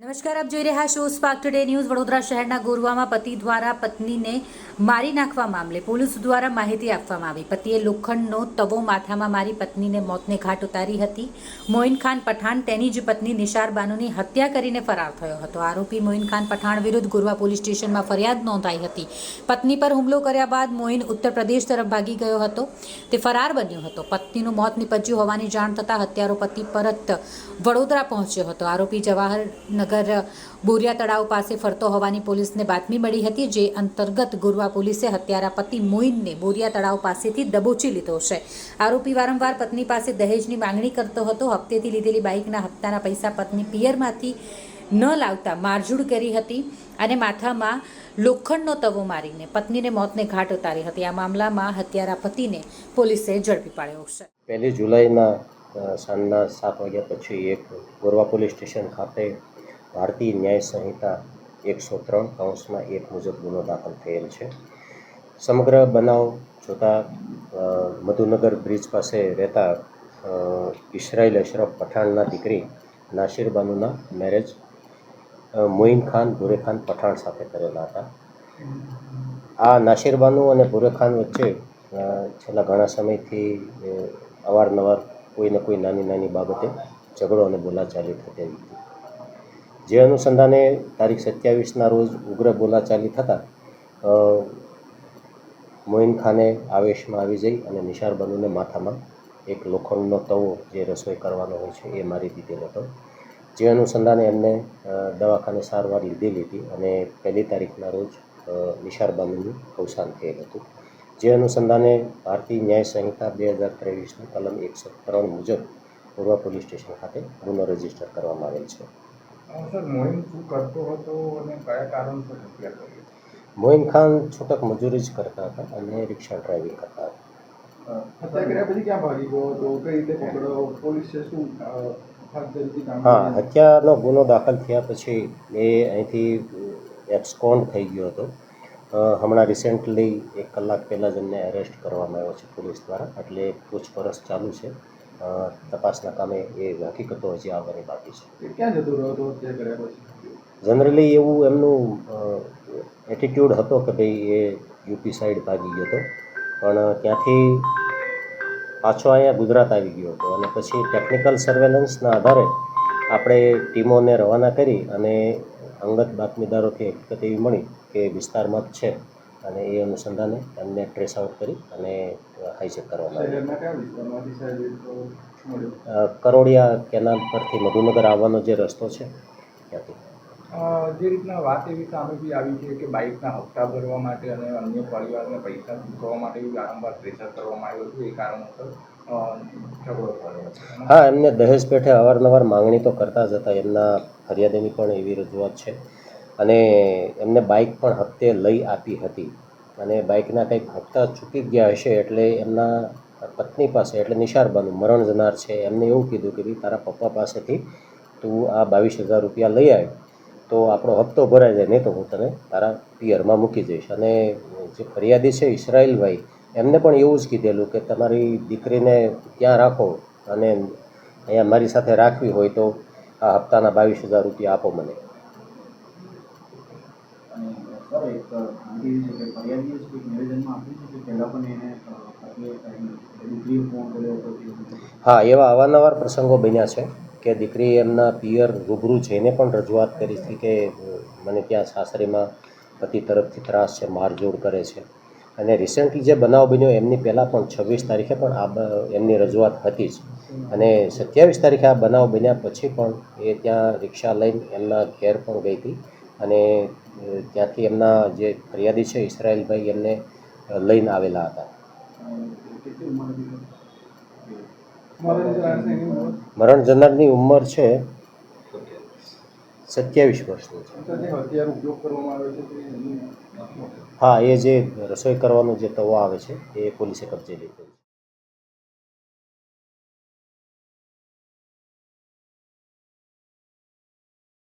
નમસ્કાર, આપ જોઈ રહ્યા છો સ્પાર્ક ટુડે ન્યૂઝ વડોદરા શહેરના ગોરવામાં પતિ દ્વારા પત્નીને મારી નાખવા મામલે પોલીસ દ્વારા માહિતી આપવામાં આવી. પતિએ લોખંડનો તવો માથામાં મારી પત્નીને મોતને ઘાટ ઉતારી હતી. મોઇન ખાન પઠાણ તેની જ પત્ની નિશાર બાનુની હત્યા કરીને ફરાર થયો હતો. આરોપી મોઇન ખાન પઠાણ વિરુદ્ધ ગોરવા પોલીસ સ્ટેશનમાં ફરિયાદ નોંધાઈ હતી. પત્ની પર હુમલો કર્યા બાદ મોઇન ઉત્તર પ્રદેશ તરફ ભાગી ગયો હતો. તે ફરાર બન્યો હતો. પત્નીનું મોત નીપજ્યું હોવાની જાણ થતાં હત્યારો પતિ પરત વડોદરા પહોંચ્યો હતો. આરોપી જવાહરનગર બોરિયા તળાવ પાસે ફરતો હોવાની પોલીસને બાતમી મળી હતી, જે અંતર્ગત ગુરવા પોલીસે હત્યારા પતિ મોઇનને બોરિયા તળાવ પાસેથી દબોચી લીધો છે. આરોપી વારંવાર પત્ની પાસે દહેજની માંગણી કરતો હતો. હપ્તેથી લીધેલી બાઇકના હપ્તાના પૈસા પત્ની પિયરમાંથી ન લાવતા મારઝૂડ કરી હતી અને માથામાં લોખંડનો તવો મારીને પત્નીને મોતને ઘાટ ઉતારી હતી. આ મામલામાં હત્યારા પતિને પોલીસે ઝડપી પાડ્યો છે. પહેલી જુલાઈના સાંજના સાત વાગ્યા પછી એક ગોરવા પોલીસ સ્ટેશન ખાતે ભારતીય ન્યાય સંહિતા એકસો ત્રણ કૌંસમાં એક મુજબ ગુનો દાખલ થયેલ છે. સમગ્ર બનાવ જોતાં મધુનગર બ્રિજ પાસે રહેતા ઇસરાઇલ અશરફ પઠાણના દીકરી નાસિર બાનુના મેરેજ મોઇન ખાન ભુરેખાન પઠાણ સાથે કરેલા હતા. આ નાસિર બાનુ અને ભુરેખાન વચ્ચે છેલ્લા ઘણા સમયથી અવારનવાર કોઈને કોઈ નાની નાની બાબતે ઝઘડો અને બોલાચાલી થતી હતી. જે અનુસંધાને તારીખ સત્યાવીસના રોજ ઉગ્ર બોલાચાલી થતાં મોઇન ખાને આવેશમાં આવી જઈ અને નિશાર બનુને માથામાં એક લોખંડનો તવો જે રસોઈ કરવાનો હોય છે એ મારી દીધેલો હતો. જે અનુસંધાને એમને દવાખાને સારવાર લીધેલી હતી અને પહેલી તારીખના રોજ નિશાર બાનુનું અવસાન થયેલ હતું. જે અનુસંધાને ભારતીય ન્યાય સંહિતા બે હજાર ત્રેવીસની કલમ એકસો ત્રણ મુજબ પૂર્વ પોલીસ સ્ટેશન ખાતે ગુનો રજિસ્ટર કરવામાં આવેલ છે. સર મોહિમ શું કરતો હતો અને કયા કારણસર હત્યા કરી? મોઇન ખાન છૂટક મજૂરી જ કરતા હતા અને રિક્ષા ડ્રાઇવિંગ કરતા હતા. હત્યા કર્યા પછી ક્યાં ભાગી ગયો હતો? કઈ રીતે પકડ્યો? પોલીસે શું અ, હાથ ધરતી હા હત્યાનો ગુનો દાખલ થયા પછી એ અહીંથી એક્સકોન્ડ થઈ ગયો હતો. હમણાં રિસેન્ટલી એક કલાક પહેલાં જ એમને એરેસ્ટ કરવામાં આવ્યો છે પોલીસ દ્વારા. એટલે પૂછપરછ ચાલુ છે. તપાસના કામે એ હકીકતો હજી આવવાની બાકી છે. ક્યાં જતો રહ્યો હતો હત્યા કર્યા પછી? જનરલી એવું એમનું એટીટ્યૂડ હતો કે ભાઈ એ યુપી સાઈડ ભાગી ગયો હતો. પણ ત્યાંથી પાછો અહીંયા ગુજરાત આવી ગયો હતો અને પછી ટેકનિકલ સર્વેલન્સના આધારે આપણે ટીમોને રવાના કરી અને અંગત બાતમીદારોથી હકીકત એવી મળી કે વિસ્તારમાં જ છે. અને એ અનુસંધાને એમને ટ્રેસ આઉટ કરી અને હાઈચેક કરવામાં આવ્યું. કરોડિયા કેનાલ પરથી મધુનગર આવવાનો જે રસ્તો છે ત્યાંથી. જે રીતના વાત એવી સામે બી આવી છે કે બાઇકના હપ્તા ભરવા માટે અને અન્ય પરિવારને પૈસા ચૂકવવા માટે બી વારંવાર પ્રેશર કરવામાં આવ્યું હતું એ કારણોસર હા એમને દહેજ પેઠે અવારનવાર માંગણી તો કરતા જ હતા એમના ફરિયાદીની પણ એવી રજૂઆત છે. અને એમને બાઇક પણ હપ્તે લઈ આપી હતી. અને બાઇકના કંઈક હપ્તા ચૂકી ગયા હશે એટલે એમના પત્ની પાસે, એટલે નિશારબાનું મરણ જનાર છે. એમને એવું કીધું કે ભાઈ, તારા પપ્પા પાસેથી તું આ બાવીસ હજાર રૂપિયા લઈ આવ તો આપણો હપ્તો ભરાઈ જાય, નહીં તો હું તને તારા પિયરમાં મૂકી જઈશ. અને જે ફરિયાદી છે ઈસરાયલભાઈ એમને પણ એવું જ કીધેલું કે તમારી દીકરીને ત્યાં રાખો અને અહીંયા મારી સાથે રાખવી હોય તો આ હપ્તાના બાવીસ હજાર રૂપિયા આપો મને. સર, એક ખાનગી છે કે ફરિયાદીએ છે કે નિવેદનમાં આપ્યું છે કે પહેલાં પણ એને. હા, એવા અવારનવાર પ્રસંગો બન્યા છે કે દીકરી એમના પિયર રૂબરૂ જઈને પણ રજૂઆત કરી હતી કે મને ત્યાં સાસરીમાં પતિ તરફથી ત્રાસ છે, મારઝોડ કરે છે. અને રિસેન્ટલી જે બનાવ બન્યો એમની પહેલાં પણ છવ્વીસ તારીખે પણ આ એમની રજૂઆત હતી જ. અને સત્યાવીસ તારીખે આ બનાવ બન્યા પછી પણ એ ત્યાં રિક્ષા લઈને એમના ઘેર પણ ગઈ હતી. અને ત્યાંથી એમના જે ફરિયાદી છે ઇસરાયેલભાઈ એમને લઈને આવેલા હતા? મરણ જનારની ઉંમર છે સત્યાવીસ વર્ષની છે હા, એ જે રસોઈ કરવાનો જે તવો આવે છે, એ પોલીસે કબજે લીધો છે